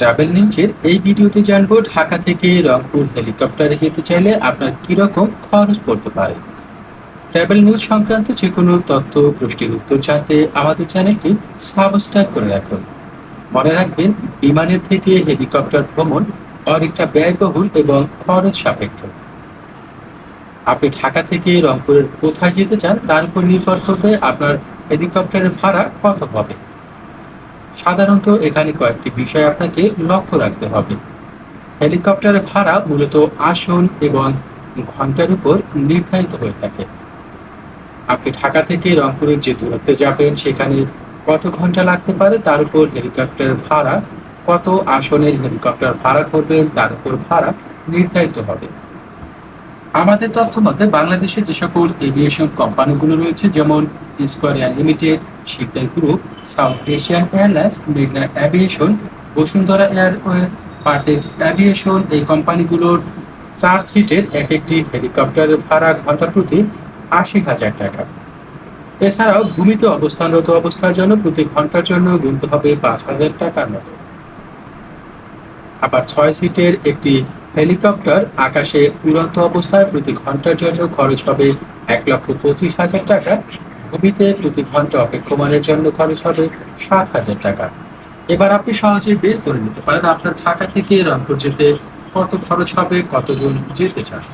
Travel নিউজের এই ভিডিওতে জানব ঢাকা থেকে রংপুর হেলিকপ্টারে যেতে চাইলে আপনার কীরকম খরচ পড়তে পারে? ট্রাভেল নিউজ সংক্রান্ত যে কোনো তথ্য, প্রশ্নের উত্তর জানতে আমাদের চ্যানেলটি সাবস্ক্রাইব করে রাখুন। মনে রাখবেন, বিমানের থেকে হেলিকপ্টার ভ্রমণ অনেকটা ব্যয়বহুল এবং খরচ সাপেক্ষ। আপনি ঢাকা থেকে রংপুরের কোথায় যেতে চান, তার উপর নির্ভর করবে আপনার হেলিকপ্টারের ভাড়া কত হবে। সাধারণত এখানে কয়েকটি বিষয় আপনাকে লক্ষ্য রাখতে হবে। হেলিকপ্টারের ভাড়া মূলত আসন এবং ঘণ্টার উপর নির্ধারিত হয়ে থাকে। আপনি ঢাকা থেকে রংপুরের যে দূরত্বে যাবেন, সেখানে কত ঘণ্টা লাগতে পারে? তার উপর হেলিকপ্টারের ভাড়া, কত আসনের হেলিকপ্টার ভাড়া করবেন, তার উপর ভাড়া নির্ধারিত হবে। আমাদের তথ্য মতে বাংলাদেশে যে সকল এভিয়েশন কোম্পানিগুলো রয়েছে, যেমন square air limited Shital group, south Asian airlines, মেঘনা aviation, Bashundhara airways Partex aviation, এই কোম্পানিগুলোর চার সিটের এক একটি হেলিকপ্টারের ভাড়া ঘণ্টা প্রতি আশি হাজার টাকা। এছাড়াও ভূমিতে অবস্থানরত অবস্থার জন্য প্রতি ঘণ্টার জন্য গুনতে হবে পাঁচ হাজার টাকার মতো। আবার ছয় সিটের একটি হেলিকপ্টার আকাশে উড়ন্ত অবস্থায় প্রতি ঘণ্টার জন্য খরচ হবে এক লক্ষ পঁচিশ হাজার টাকা। ভূমিতে প্রতি ঘণ্টা অপেক্ষমানের জন্য খরচ হবে সাত হাজার টাকা। এবার আপনি সহজে বের করে নিতে পারেন আপনার ঢাকা থেকে রংপুর যেতে কত খরচ হবে, কতজন যেতে চান।